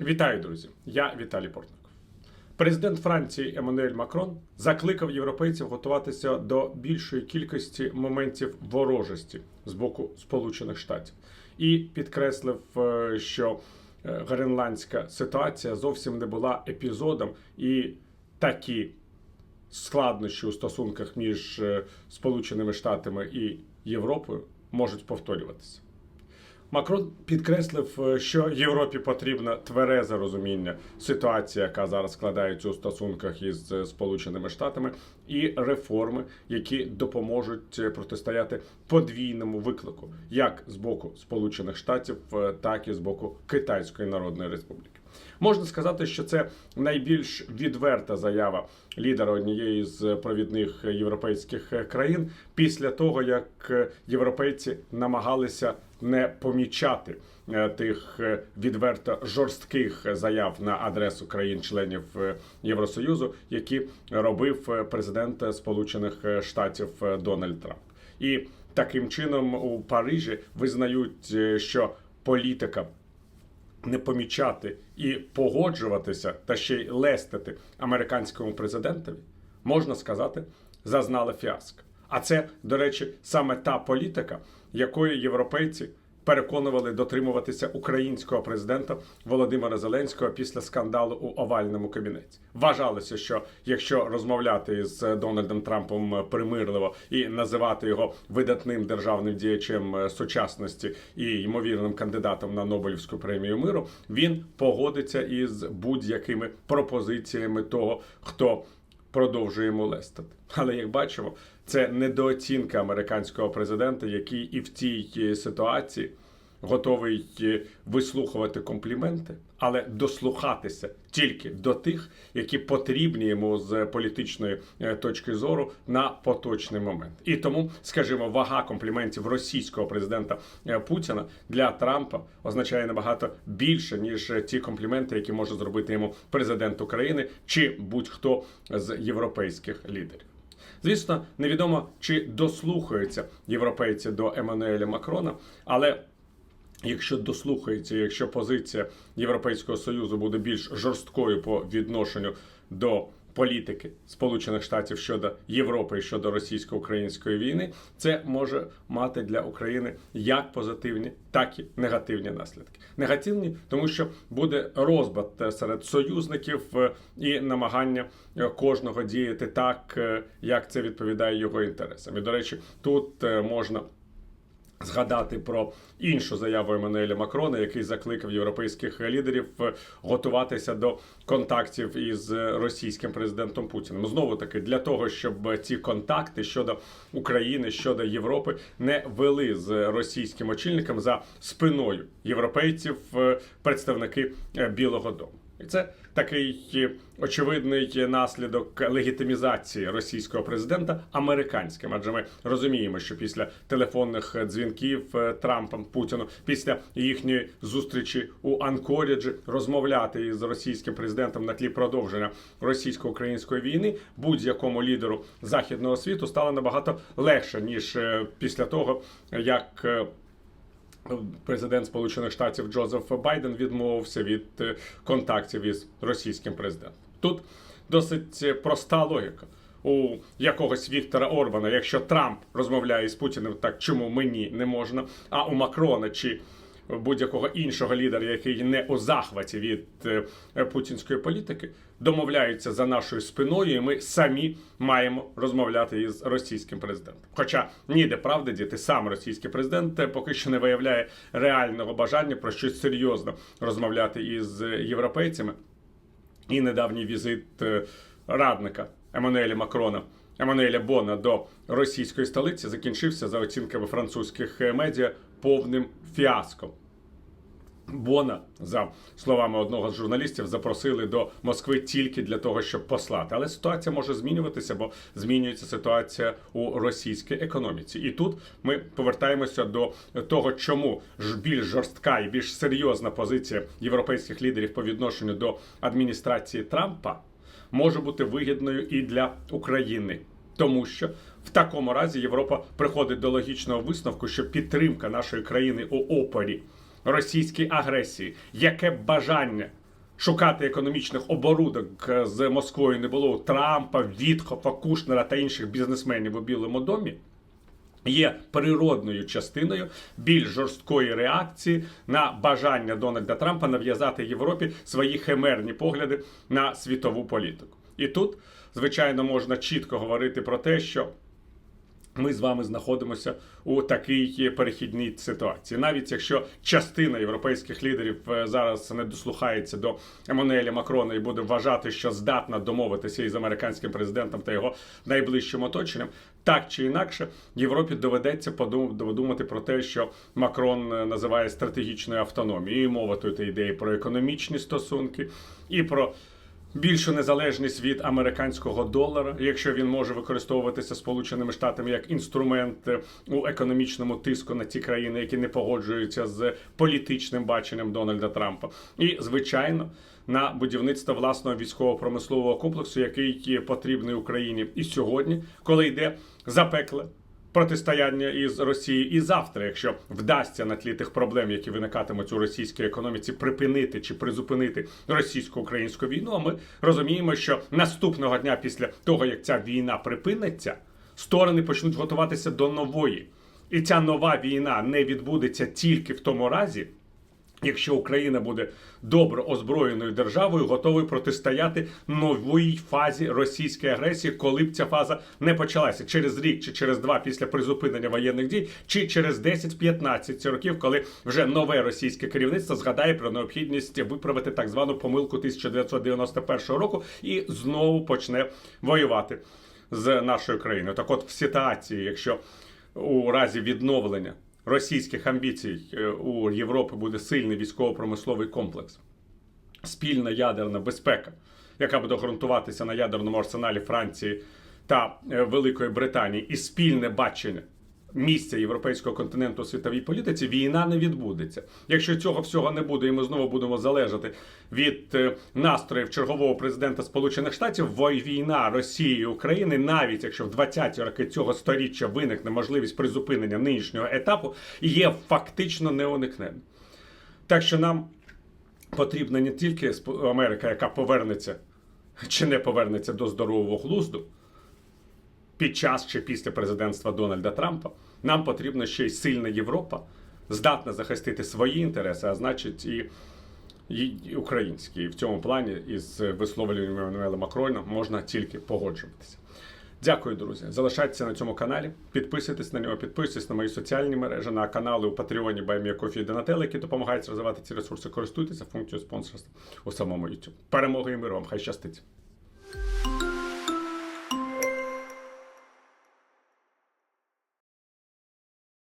Вітаю, друзі! Я Віталій Портник. Президент Франції Еммануель Макрон закликав європейців готуватися до більшої кількості моментів ворожості з боку Сполучених Штатів і підкреслив, е, що е, гренландська ситуація зовсім не була епізодом, і такі складнощі у стосунках між е, Сполученими Штатами і Європою можуть повторюватися. Макрон підкреслив, е, що Європі потрібна тверезе розуміння ситуації, яка зараз складається у стосунках із е, Сполученими Штатами, і реформи, які допоможуть е, протистояти подвійному виклику, як з боку Сполучених Штатів, так і з боку Китайської Народної Республіки. Можна сказати, що це найбільш відверта заява лідера однієї з провідних європейських країн після того, як європейці намагалися не помічати е, тих е, відверто жорстких заяв на адресу країн-членів е, Євросоюзу, які робив е, президент Сполучених Штатів е, Дональд Трамп. І таким чином у Парижі визнають, е, що політика не помічати і погоджуватися та ще й лестити американському президентові, можна сказати, зазнали фіаско. А це, до речі, саме та політика, якої європейці переконували дотримуватися українського президента Володимира Зеленського після скандалу у овальному кабінеті. Вважалося, що якщо розмовляти з Дональдом Трампом примирливо і називати його видатним державним діячем е, сучасності і ймовірним кандидатом на Нобелівську премію миру, він погодиться із будь-якими пропозиціями того, хто продовжує молестити. Але як бачимо, це недооцінка американського президента, який і в цій е, ситуації готовий е, вислухувати компліменти, але дослухатися тільки до тих, які потрібні йому з політичної е, точки зору на поточний момент. І тому, скажімо, вага компліментів російського президента Путіна для Трампа означає набагато більше ніж ті компліменти, які може зробити йому президент України чи будь-хто з європейських лідерів. Звісно, невідомо чи дослухаються європейці до Еммануеля Макрона, але Якщо дослухається, якщо позиція Європейського союзу буде більш жорсткою по відношенню до політики Сполучених Штатів щодо Європи і щодо російсько-української війни, це може мати для України як позитивні, так і негативні наслідки. Негативні, тому що буде розбат е, серед союзників е, і намагання е, кожного діяти так, як це відповідає його інтересам. І до речі, тут можна згадати про іншу заяву Еммануеля Макрона, який закликав європейських лідерів е, готуватися до контактів із російським президентом Путіним. Знову таки для того, щоб ці контакти щодо України, щодо Європи не вели з російським очільником за спиною європейців е, представники е, Білого Дому. І це такий очевидний наслідок легітимізації російського президента американським. Адже ми розуміємо, що після телефонних дзвінків е, Трампом Путіну, після їхньої зустрічі у Анкоріджі, розмовляти із російським президентом на тлі продовження російсько-української війни будь-якому лідеру західного світу стало набагато легше ніж е, після того, як е, Президент Сполучених Штатів Джозеф Байден відмовився від е, контактів із російським президентом. Тут досить проста логіка. У якогось Віктора Орбана, якщо Трамп розмовляє з Путіним, так чому мені не можна? А у Макрона чи будь-якого іншого лідера, який не у захваті від е, путінської політики, домовляються за нашою спиною, і ми самі маємо розмовляти із російським президентом. Хоча ніде правди діти, сам російський президент е, поки що не виявляє реального бажання про щось серйозно розмовляти із європейцями. І недавній візит е, радника Еммануеля Макрона. Еммануеля Бона до російської столиці закінчився за оцінками французьких е, медіа повним фіаском. Бона, за словами одного з журналістів, запросили до Москви тільки для того, щоб послати. Але ситуація може змінюватися, бо змінюється ситуація у російській економіці. І тут ми повертаємося до того, чому ж більш жорстка і більш серйозна позиція європейських лідерів по відношенню до адміністрації Трампа може бути вигідною і для України. Тому що в такому разі Європа приходить до логічного висновку, що підтримка нашої країни у опорі російській агресії, яке бажання шукати економічних оборудок з Москвою не було у Трампа, Вітхофа, Кушнера та інших бізнесменів у Білому домі. Є природною частиною більш жорсткої реакції на бажання Дональда Трампа нав'язати Європі свої химерні погляди на світову політику. І тут, звичайно, можна чітко говорити про те, що ми з вами знаходимося у такій перехідній ситуації. Навіть якщо частина європейських лідерів е, зараз не дослухається до Еммануеля Макрона і буде вважати, що здатна домовитися із американським президентом та його найближчим оточенням, так чи інакше, Європі доведеться подумати про те, що Макрон е, називає стратегічною автономією. І мова тут ідеї про економічні стосунки і про більшу незалежність від американського долара, якщо він може використовуватися Сполученими Штатами як інструмент е, у економічному тиску на ті країни, які не погоджуються з політичним баченням Дональда Трампа, і звичайно. На будівництво власного військово-промислового комплексу, який потрібний Україні і сьогодні, коли йде запекле протистояння із Росією і завтра, якщо вдасться на тлі тих проблем, які виникатимуть у російській економіці, припинити чи призупинити російсько-українську війну. А ми розуміємо, що наступного дня після того, як ця війна припиниться, сторони почнуть готуватися до нової. І ця нова війна не відбудеться тільки в тому разі, якщо Україна буде добре озброєною державою, готовою протистояти новій фазі російської агресії, коли б ця фаза не почалася через рік чи через два після призупинення воєнних дій, чи через 10-15 років, коли вже нове російське керівництво згадає про необхідність виправити так звану помилку 1991 року і знову почне воювати з нашою країною. Так, от в ситуації, якщо у разі відновлення російських амбіцій е, у Європи буде сильний військово-промисловий комплекс, спільна ядерна безпека, яка буде ґрунтуватися на ядерному арсеналі Франції та е, Великої Британії, і спільне бачення місця європейського континенту у світовій політиці, війна не відбудеться. Якщо цього всього не буде, і ми знову будемо залежати від е, настроїв чергового президента Сполучених Штатів, війна Росії і України, навіть якщо в 20-ті роки цього сторіччя виникне можливість призупинення нинішнього етапу, є фактично неуникненним. Так що нам потрібна не тільки Америка, яка повернеться чи не повернеться до здорового глузду під час чи після президентства Дональда Трампа, нам потрібна ще й сильна Європа, здатна захистити свої інтереси, а значить і, і, українські. І в цьому плані із висловлюванням Еммануела Макрона можна тільки погоджуватися. Дякую, друзі. Залишайтеся на цьому каналі, підписуйтесь на нього, підписуйтесь на мої соціальні мережі, на канали у Патреоні Баймія Кофі і Донателло, які допомагають розвивати ці ресурси. Користуйтеся функцією спонсорства у самому YouTube. Перемоги і миру вам, хай щастить!